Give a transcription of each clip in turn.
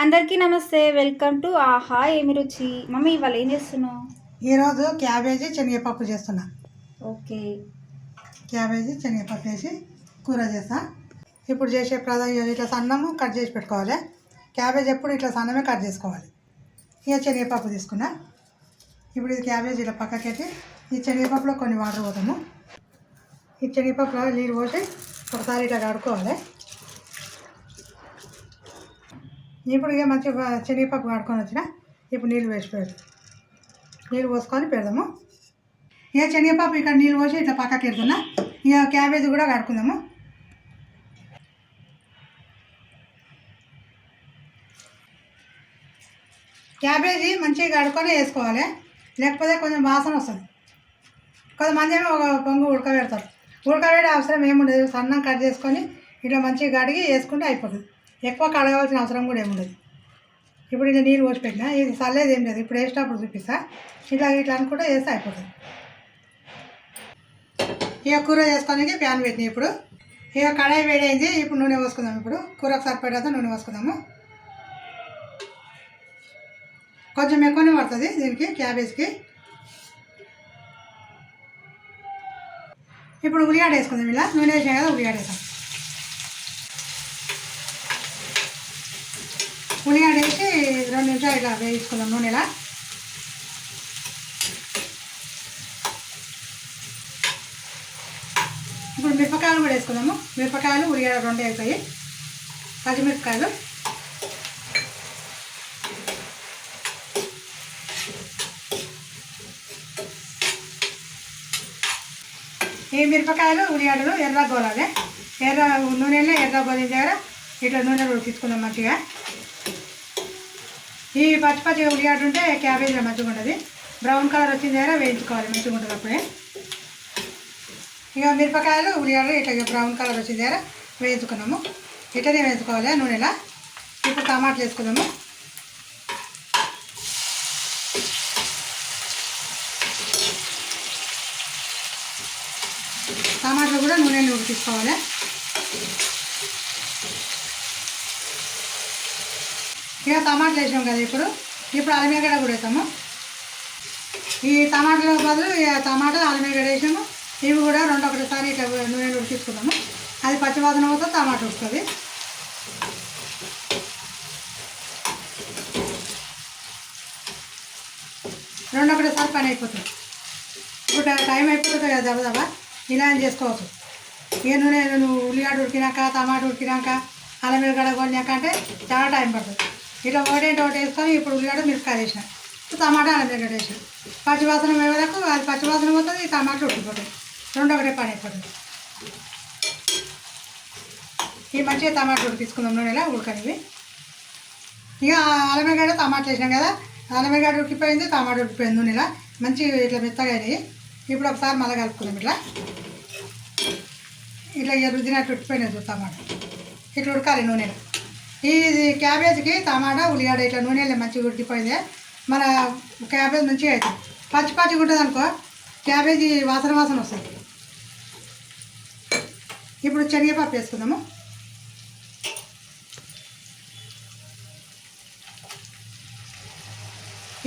అందరికీ నమస్తే welcome to ఆహా ఏమి రుచి? మమ్మీ ఇవాళ ఏం చేస్తున్నావు? ఈరోజు క్యాబేజీ శనగపప్పు చేస్తున్నా. ఓకే. క్యాబేజీ శనగపప్పు వేసి కూర చేస్తా. ఇప్పుడు చేసే ప్రధాన ఇట్లా సన్నము కట్ చేసి పెట్టుకోవాలి. క్యాబేజ్ ఎప్పుడు ఇట్లా సన్నమే కట్ చేసుకోవాలి. ఇక శనగపప్పు తీసుకున్నా. ఇప్పుడు ఇది క్యాబేజీ ఇలా పక్కకెట్టి ఈ శనగపప్పులో కొన్ని వాటర్ పోతాము. ఈ శనగపప్పులో నీళ్ళు పోసి ఒకసారి ఇట్లా కడుక్కోవాలి. ఇప్పుడు ఇక మంచిగా శనగపప్పు కడుక్కొని వచ్చిన ఇప్పుడు నీళ్ళు వేసి పెడతాం. నీళ్ళు పోసుకొని పెడదాము. ఇక శనగపప్పు ఇక్కడ నీళ్ళు పోసి ఇట్లా పక్కకి పెడుతున్నా. ఇక క్యాబేజీ కూడా కడుకుందాము. క్యాబేజీ మంచిగా కడుక్కొని వేసుకోవాలి. లేకపోతే కొంచెం వాసన వస్తుంది. కొంతమంది ఏమో ఒక పొంగు ఉడకబెడతారు. ఉడకబెట్టే అవసరం ఏముండదు. సన్నం కట్ చేసుకొని ఇట్లా మంచిగా కడిగి వేసుకుంటే అయిపోతుంది. ఎక్కువ కడగవలసిన అవసరం కూడా ఏముండదు. ఇప్పుడు ఇలా నీళ్ళు పోసి పెట్టినా ఇది చల్లేదు ఏం లేదు. ఇప్పుడు వేసేటప్పుడు చూపిస్తా. ఇట్లా ఇట్లా అనుకుంటే వేస్తే అయిపోతుంది. ఇక కూర వేసుకోడానికి ప్యాన్ పెట్టినా ఇప్పుడు. ఇక కడాయి వేడైంది. ఇప్పుడు నూనె పోసుకుందాం ఇప్పుడు. కూరకు సరిపడేదా నూనె పోసుకుందాము. కొంచెం ఎక్కువనే పడుతుంది దీనికి క్యాబేజ్కి. ఇప్పుడు ఉల్లిగడ్డ వేసుకుందాం ఇలా. నూనె వేసాం కదా ఉల్లిగడ్డ వేసాం ఉల్లిగడ్డ వేసి రెండు నిమిషాలు ఇలా వేయించుకున్నాం నూనెలా? ఇప్పుడు మిరపకాయలు కూడా వేసుకుందాము. మిరపకాయలు ఉల్లిగడ్డ రెండు అవుతాయి పచ్చిమిరపకాయలు. ఈ మిరపకాయలు ఉల్లిగడ్డలు ఎర్ర గోలాలి ఎర్ర నూనెలో ఎర్ర గోలిన దగ్గర ఇట్లా నూనె ఉడికించుకుందాం మంచిగా. ఈ పచ్చి పచ్చి ఉల్లిగడ్డ ఉంటే క్యాబేజీలో మంచిగా ఉంటుంది. బ్రౌన్ కలర్ వచ్చిన దగ్గర వేయించుకోవాలి మంచిగా ఉంటుంది అప్పుడే. ఇక మిరపకాయలు ఉల్లిగడ్డలు ఇట్లా బ్రౌన్ కలర్ వచ్చిన దగ్గర వేయించుకున్నాము. ఇట్లనే వేయించుకోవాలి? నూనెలా? ఇప్పుడు టమాటాలు వేసుకున్నాము టమాటాలు కూడా నూనెలో ఉడికించుకోవాలి ఇక టమాటాలు వేసాం కదా ఇప్పుడు. ఇప్పుడు అలమేగడ కూడా వేసాము. ఈ టమాటాల బదులు ఇక టమాటాలు అలమేగడ వేసాము. ఇవి కూడా రెండు ఒకటిసారి ఇట్లా నూనె ఉడికించుకున్నాము అది పచ్చివాదన అవుతుంది టమాటా వస్తుంది. రెండు ఒకటిసారి పని అయిపోతుంది. ఇప్పుడు టైం అయిపోతుంది కదా దెబ్బ దెబ్బ ఇలా అని చేసుకోవచ్చు. ఏ నూనె నువ్వు ఉల్లిగడ్డ ఉడికినాక టమాటా ఉడికినాక అల్లం మిరగడ అంటే చాలా టైం పడుతుంది. ఇట్లా ఒకటేంటి ఒకటి వేసుకొని ఇప్పుడు ఉల్లిగడ్డ మిరపకాయలు వేసిన టమాటా అల్లం మిరగడ వేసిన పచ్చివాసన వేయలకు అది పచ్చివాసన పోతుంది ఈ టమాటా ఉడికిపోతుంది రెండు ఒకటే పని అయిపోతుంది. ఈ మంచిగా టమాటా ఉడికించుకుందాం నూనెలా ఉడకనివి. ఇక అలమగడ్డ టమాటా వేసినాం కదా అలమగడ్డ ఉడికిపోయింది టమాటా ఉడికిపోయింది నూనెలా. మంచిగా ఇట్లా మెత్తగా అయినాయి. ఇప్పుడు ఒకసారి మళ్ళీ కలుపుకుందాం ఇట్లా. ఇట్లా ఇక రుద్దినట్టు ఉడికిపోయినాయి టమాటా. ఇట్లా ఉడకాలి నూనెలో. ఇది క్యాబేజ్కి టమాటా ఉల్లిగడ్డ ఇట్లా నూనెలో మంచిగా ఉడికిపోయింది. మన క్యాబేజ్ మంచిగా అవుతుంది పచ్చి పచ్చిగా ఉంటుంది అనుకో క్యాబేజీ వాసన వాసన వస్తుంది. ఇప్పుడు శనగపప్పు వేసుకుందాము.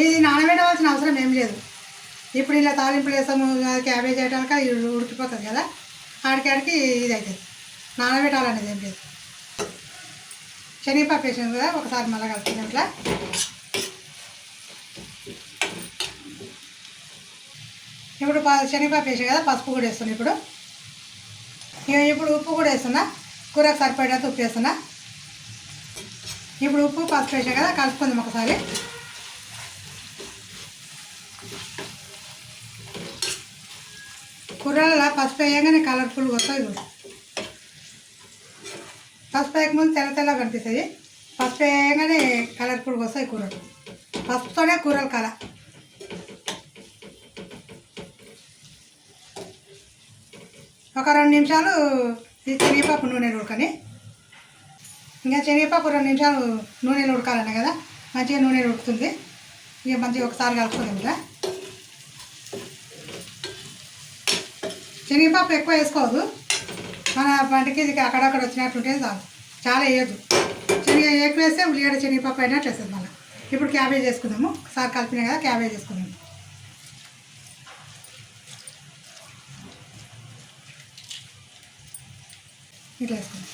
ఇది నానబెట్టవలసిన అవసరం ఏం లేదు. ఇప్పుడు ఇలా తాలింపులు వేస్తాము అది క్యాబేజ్ వేయడానికి ఉడికిపోతుంది కదా ఆడికాడికి ఇది అవుతుంది నానబెట్టాలనేది ఏం లేదు. శనగపప్పు వేసాం కదా ఒకసారి మళ్ళీ కలుపుకున్నాం అట్లా ఇప్పుడు శనగపప్పు వేసాం కదా పసుపు కూడా వేస్తున్నాను ఇప్పుడు. ఇప్పుడు ఉప్పు కూడా వేస్తున్నా కూరకు సరిపడేంత ఉప్పు వేస్తున్నా. ఇప్పుడు ఉప్పు పసుపు వేసాం కదా కలుపుకుందాం ఒకసారి. కూరలలో పసుపు వేయగానే కలర్ఫుల్గా వస్తాయి పసుపు వేయకముందు తెల్ల తెల్ల కనిపిస్తుంది. పసుపు వేయగానే కలర్ఫుల్గా వస్తాయి కూరలు. పసుపుతోనే కూరలు కల. ఒక రెండు నిమిషాలు ఈ శనగపప్పు నూనెలు ఉడకని. ఇంకా శనగపప్పు రెండు నిమిషాలు నూనెలు ఉడకాలన్న కదా మంచిగా నూనెలు ఉడుకుతుంది. ఇక మంచిగా ఒకసారి కలుపుకుందాం ఇలా శనగపప్పు ఎక్కువ వేసుకోవద్దు. మన పంటకి ఇది అక్కడక్కడ వచ్చినట్టుంటే చాలు. చాలా వేయద్దు. శనగ ఎక్కువేస్తే ఉల్లిగడ్డ శనగపప్పు అయినట్టు వేస్తుంది మళ్ళీ. ఇప్పుడు క్యాబేజ్ వేసుకుందాము సార్ కలిపినా కదా క్యాబేజ్ వేసుకుందాము ఇట్లా వేసుకుందాం.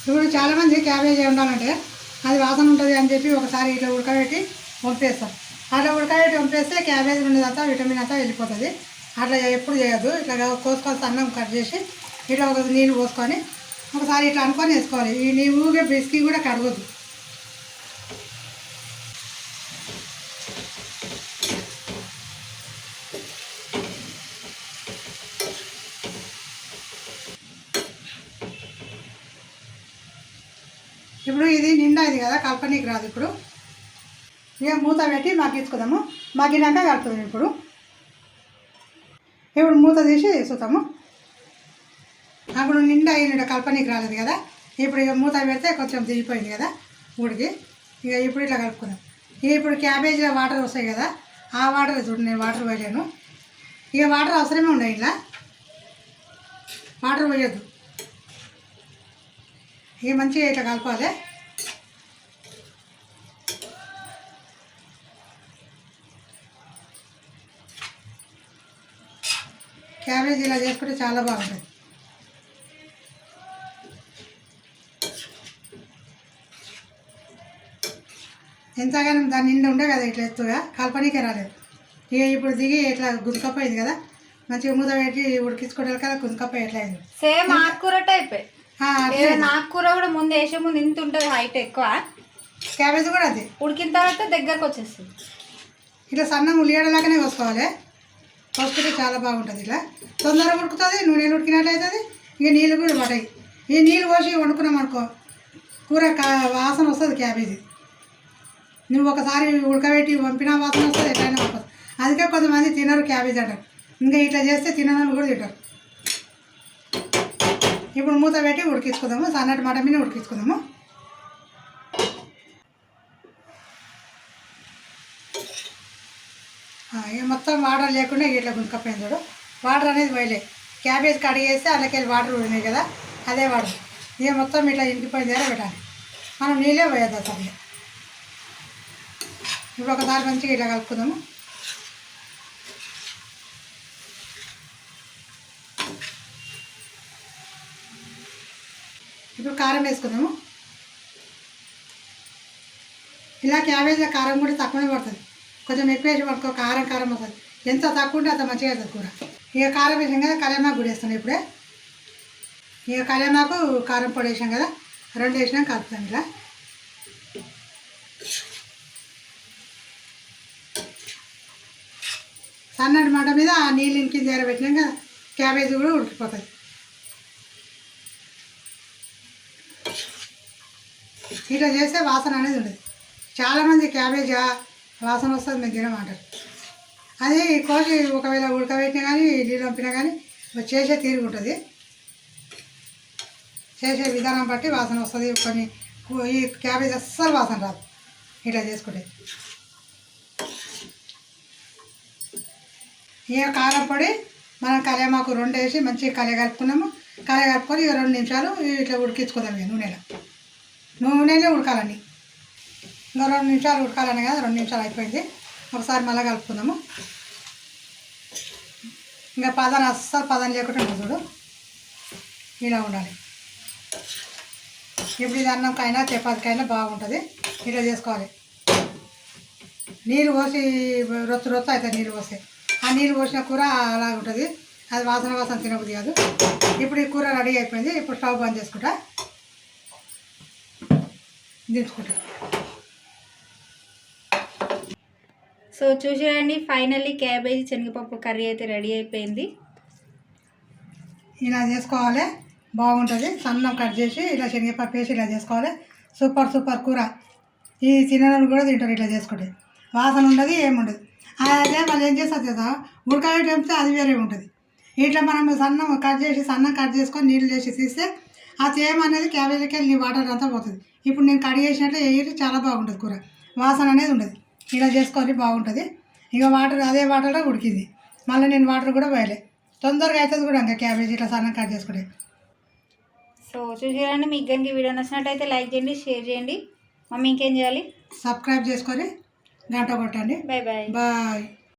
ఇప్పుడు చాలామంది క్యాబేజీ ఉండాలంటే అది వాసన ఉంటుంది అని చెప్పి ఒకసారి ఇట్లా ఉడకబెట్టి వంపేస్తాం. అట్లా ఉడకబెట్టి వంపేస్తే క్యాబేజ్ ఉన్నదంతా విటమిన్ అంతా వెళ్ళిపోతుంది. అట్లా ఎప్పుడు చేయదు ఇట్లా కోసుకొని అన్నం కట్ చేసి ఇట్లా ఒక నీళ్ళు పోసుకొని ఒకసారి ఇట్లా అనుకొని వేసుకోవాలి. ఈ నీ ఊగే బిస్కీ కూడా కడగదు ఇప్పుడు ఇది నిండా ఇది కదా కలపనీకి రాదు ఇప్పుడు. ఇక మూత పెట్టి మగ్గించుకుందాము. మగ్గినాక కలుపుదాం ఇప్పుడు. ఇప్పుడు మూత తీసి చూస్తాము అప్పుడు నిండా అయిన కలపనీకి రాలేదు కదా. ఇప్పుడు ఇక మూత పెడితే కొంచెం దిగిపోయింది కదా ఉడికి ఇక ఇప్పుడు ఇట్లా కలుపుకుందాం. ఇక ఇప్పుడు క్యాబేజీలో వాటర్ వస్తాయి కదా ఆ వాటర్ చూడండి నేను వాటర్ పోయలేను. ఇక వాటర్ అవసరమే ఉండవు ఇలా వాటర్ పోయొద్దు. ఇక మంచిగా ఇట్లా కలపాలి. క్యాబేజీ ఇలా చేసుకుంటే చాలా బాగుంటుంది. ఎంతగానో దాని నిండా ఉండే కదా ఇట్లా ఎత్తుగా? కలపనీకే రాలేదు. ఇక ఇప్పుడు దిగి ఇట్లా గుంతకపోయింది కదా? మంచిగా మూత పెట్టి ఉడికించుకోవడానికి కదా గుంతకపోయి ఎట్లా అయింది? సేమ్ ఆకుకూర టైపే ఏదైనా ఆకుకూర కూడా ముందు వేసే ముందు ఇంత ఉంటుంది హైట్ ఎక్కువ. క్యాబేజీ కూడా అది. ఉడికిన తర్వాత దగ్గరకు వచ్చేస్తుంది. ఇట్లా సన్నం ఉల్లిగడ్డలాగానే కోసుకోవాలి. కోసుకుంటే చాలా బాగుంటుంది ఇట్లా తొందరగా ఉడుకుతుంది నూనె ఉడికినట్లు అవుతుంది ఇక నీళ్ళు కూడా పడతాయి ఈ నీళ్ళు పోసి వండుకున్నాం అనుకో కూర వాసన వస్తుంది క్యాబేజీ. నువ్వు ఒకసారి ఉడకబెట్టి పంపినా వాసన వస్తుంది ఎట్లయినా వస్తుంది. అందుకే కొంతమంది తినరు క్యాబేజీ అంటారు. ఇంకా ఇట్లా చేస్తే తినని కూడా తింటారు. ఇప్పుడు మూత పెట్టి ఉడికించుకుందాము. సన్నటి మాట మీద ఉడికించుకుందాము. ఇక మొత్తం వాటర్ లేకుండా ఇట్లా గుంకపోయింది చూడు. వాటర్ అనేది పోయలే. క్యాబేజ్ కడిగేస్తే అందులోకి వాటర్ ఉన్నాయి కదా అదే వాటర్. ఇక మొత్తం ఇట్లా ఇంకిపోయింది దగ్గర పెట్టాలి. మనం నీళ్ళే పోయేద్దాం అసలు. ఇప్పుడు ఒకసారి మంచిగా ఇట్లా కలుపుకుందాము. కారం వేసుకుందాము. ఇలా క్యాబేజ్లో కారం కూడా తక్కువనే పడుతుంది. కొంచెం ఎక్కువ వేసి పడుకో కారం కారం వస్తుంది ఎంత తక్కువ ఉంటే అంత మంచిగా అవుతుంది కూర. ఇక కారం వేసాం కదా కళ్యాణాకు కూడా వేస్తాను ఇప్పుడే. ఇక కళ్యాణాకు కారం పొడి వేసాం కదా రెండు వేసినాం కలుపుతాం ఇలా. సన్నటి మంట మీద ఆ నీళ్ళు ఇంకి కదా క్యాబేజీ కూడా ఉడికిపోతుంది ఇట్లా చేస్తే వాసన అనేది ఉండదు. చాలామంది క్యాబేజ్ వాసన వస్తుంది మేము తినమంటారు. అది కోసి ఒకవేళ ఉడకబెట్టినా కానీ నీళ్ళు పంపినా కానీ చేసే తీరు ఉంటుంది. చేసే విధానం బట్టి వాసన వస్తుంది. కొన్ని ఈ క్యాబేజ్ అస్సలు వాసన రాదు. ఇట్లా చేసుకుంటే. ఇక కారం పొడి మనం కళ్యామాకు రెండు వేసి మంచిగా కలయ కలుపుకున్నాము కలయ కలుపుకొని ఇక రెండు నిమిషాలు ఇట్లా ఉడికించుకుందాం ఇక నూనెలో. నూనెనే ఉడకాలండి. ఇంకా రెండు నిమిషాలు ఉడకాలని కదా రెండు నిమిషాలు అయిపోయింది. ఒకసారి మళ్ళీ కలుపుకుందాము. ఇంకా పదాన్ని అస్సలు పదాన్ని లేకుండా ఉంటుంది చూడు. ఇలా ఉండాలి. ఇప్పుడు ఇది అన్నంకైనా చపాతికైనా బాగుంటుంది. ఇలా చేసుకోవాలి. నీళ్ళు పోసి రొత్తు రొత్తు అవుతుంది నీళ్ళు పోస్తే. ఆ నీళ్ళు పోసిన కూర అలాగ ఉంటుంది అది వాసన వాసన తినబుద్ది కాదు. ఇప్పుడు ఈ కూర రెడీ అయిపోయింది. ఇప్పుడు స్టవ్ బంద్ చేసుకుంటా. దించుకుంటా సో చూసేయండి ఫైనల్లీ క్యాబేజీ శనగపప్పు కర్రీ అయితే రెడీ అయిపోయింది. ఇలా చేసుకోవాలి బాగుంటుంది. సన్నం కట్ చేసి ఇలా శనగపప్పు వేసి ఇలా చేసుకోవాలి. సూపర్ సూపర్ కూర. ఈ తినడం కూడా తింటారు ఇట్లా చేసుకుంటే. వాసన ఉండదు ఏముండదు అదే మళ్ళీ ఏం చేస్తారు కదా ఉడకబెట్టి అది వేరే ఉంటుంది. ఇట్లా మనం సన్నం కట్ చేసి సన్నం కట్ చేసుకొని నీళ్ళు చేసి తీస్తే ఆ తేమ అనేది క్యాబేజీకి వెళ్ళి వాటర్ అంతా పోతుంది. ఇప్పుడు నేను కడిగేసినట్టు వేయటి చాలా బాగుంటుంది కూర. వాసన అనేది ఉండదు. ఇలా చేసుకొని బాగుంటుంది. ఇక వాటర్ అదే వాటర్లో ఉడికింది. మళ్ళీ నేను వాటర్ కూడా పోయలే. తొందరగా అవుతుంది కూడా ఇంకా క్యాబేజీ ఇట్లా సన్నం కట్ చేసుకుంటే. సో చూసారండి మీకు కనుక వీడియో నచ్చినట్టయితే లైక్ చేయండి షేర్ చేయండి. మమ్మీ ఇంకేం చేయాలి? సబ్స్క్రైబ్ చేసుకొని గంట కొట్టండి. Bye bye bye.